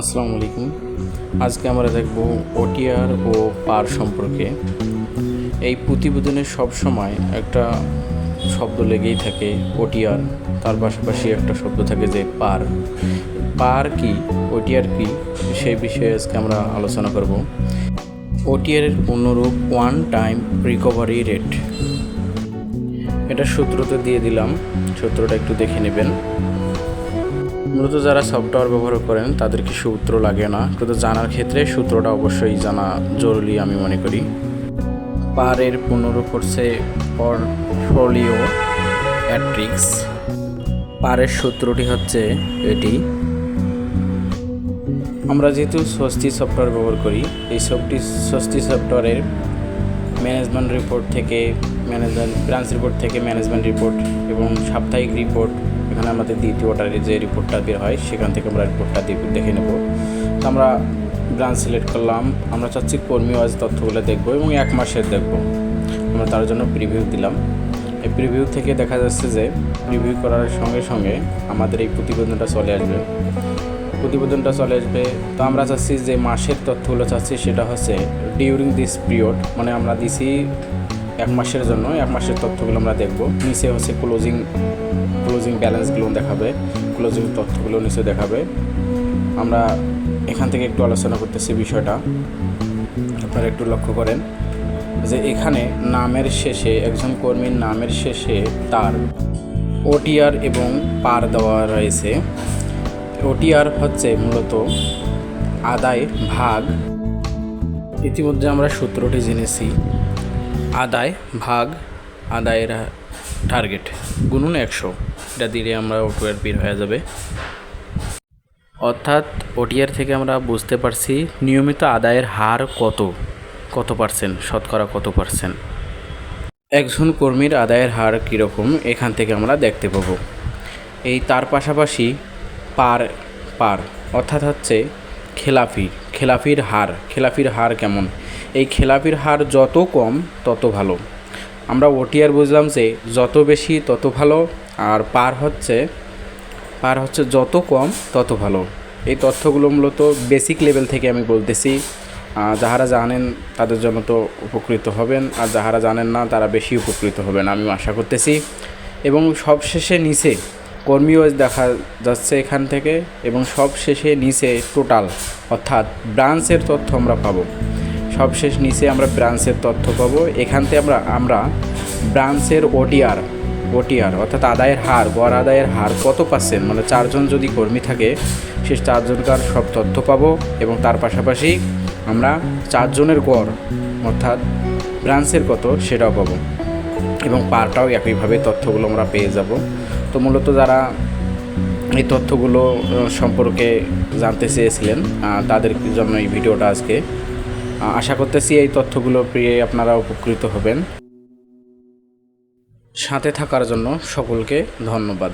আসসালামু আলাইকুম। আজকে আমরা দেখব ওটিআর ও পার সম্পর্কে। এই প্রতিবেদনে সব সময় একটা শব্দ লেগেই থাকে ওটিআর তার পাশাপাশি একটা শব্দ থাকে যে পার। পার কি ওটিআর কি, সেই বিষয়ে আজকে আমরা আলোচনা করব। ওটিআর এর পূর্ণরূপ ওয়ান টাইম রিকভারি রেট এটা সূত্রতে দিয়ে দিলাম, সূত্রটা একটু দেখে নেবেন। মূলত যারা সফটওয়্যার ব্যবহার করেন তাদেরকে সূত্র লাগে না? কিন্তু জানার ক্ষেত্রে সূত্রটা অবশ্যই জানা জরুরি আমি মনে করি। পারের পুনরূপ করছে পোর্টফোলিও অ্যাট্রিক্স পারের সূত্রটি হচ্ছে এটি। আমরা যেহেতু স্বস্তি সফটওয়্যার ব্যবহার করি, এই সবটি স্বস্তি সফটওয়্যারের ম্যানেজমেন্ট রিপোর্ট থেকে ম্যানেজমেন্ট ব্রাঞ্চ রিপোর্ট থেকে ম্যানেজমেন্ট রিপোর্ট এবং সাপ্তাহিক রিপোর্ট এখানে আমাদের দ্বিতীয় অর্ডারের যে রিপোর্টটা বের হয়, সেখান থেকে আমরা রিপোর্টটা দেখে নেব। তো আমরা ব্রাঞ্চ সিলেক্ট করলাম। আমরা চাচ্ছি কর্মী ওয়াইজ তথ্যগুলো দেখব এবং এক মাসের দেখব। আমরা তার জন্য প্রিভিউ দিলাম। এই প্রিভিউ থেকে দেখা যাচ্ছে যে প্রিভিউ করার সঙ্গে সঙ্গে আমাদের এই প্রতিবেদনটা চলে আসবে। প্রতিবেদনটা চলে আসবে। তো আমরা চাচ্ছি যে মাসের তথ্যগুলো চাচ্ছি সেটা হচ্ছে ডিউরিং দিস পিরিয়ড মানে আমরা দিছি এক মাসের জন্য, এক মাসের তথ্যগুলো আমরা দেখব। নিচে হচ্ছে ক্লোজিং ক্লোজিং ব্যালেন্সগুলো দেখাবে ক্লোজিং তথ্যগুলো নিচে দেখাবে। আমরা এখান থেকে একটু আলোচনা করতেছি বিষয়টা। আপনারা একটু লক্ষ্য করেন যে এখানে নামের শেষে, একজন কর্মীর নামের শেষে তার ওটিআর এবং পার দেওয়া রয়েছে। ওটিআর হচ্ছে মূলত আদায় ভাগ। ইতিমধ্যে আমরা সূত্রটি জেনেছি আদায়, ভাগ, আদায়ের টার্গেট গুনুন একশো। এটা দিলে আমরা ওটিআর বের হয়ে যাবে। অর্থাৎ ওটিআর থেকে আমরা বুঝতে পারছি নিয়মিত আদায়ের হার কত? কত পার্সেন্ট শতকরা কত পার্সেন্ট একজন কর্মীর আদায়ের হার কীরকম? এখান থেকে আমরা দেখতে পাবো। এই তার পাশাপাশি পার পার অর্থাৎ হচ্ছে খেলাফি। খেলাফির হার। খেলাফির হার কেমন? এই খেলাপির হার যত কম, তত ভালো। আমরা ওটিআর বুঝলাম যে যত বেশি তত ভালো, আর পার হচ্ছে পার হচ্ছে যত কম তত ভালো। এই তথ্যগুলো মূলত বেসিক লেভেল থেকে আমি বলতেছি। যাহারা জানেন তাদের জন্য তো উপকৃত হবেন, আর যাহারা জানেন না তারা বেশি উপকৃত হবেন আমি আশা করতেছি। এবং সবশেষে নিচে কর্মী ওয়াইজ দেখা যাচ্ছে এখান থেকে, এবং সবশেষে নিচে টোটাল অর্থাৎ ব্রাঞ্চের তথ্য আমরা পাবো। সবশেষ নিচে আমরা ব্রাঞ্চের তথ্য পাবো। এখান থেকে আমরা আমরা ব্রাঞ্চের ওটিআর ওটিআর অর্থাৎ আদায়ের হার, গড় আদায়ের হার কত পার্সেন্ট মানে চারজন যদি কর্মী থাকে, সে চারজনকার সব তথ্য পাবো এবং তার পাশাপাশি আমরা চারজনের গড়, অর্থাৎ ব্রাঞ্চের কত, সেটাও পাবো। এবং পারটাও একইভাবে তথ্যগুলো আমরা পেয়ে যাব। তো মূলত যারা এই তথ্যগুলো সম্পর্কে জানতে চেয়েছিলেন তাদের জন্য এই ভিডিওটা আজকে আশা করতেছি এই তথ্যগুলো পেয়ে আপনারা উপকৃত হবেন। সাথে থাকার জন্য সকলকে ধন্যবাদ।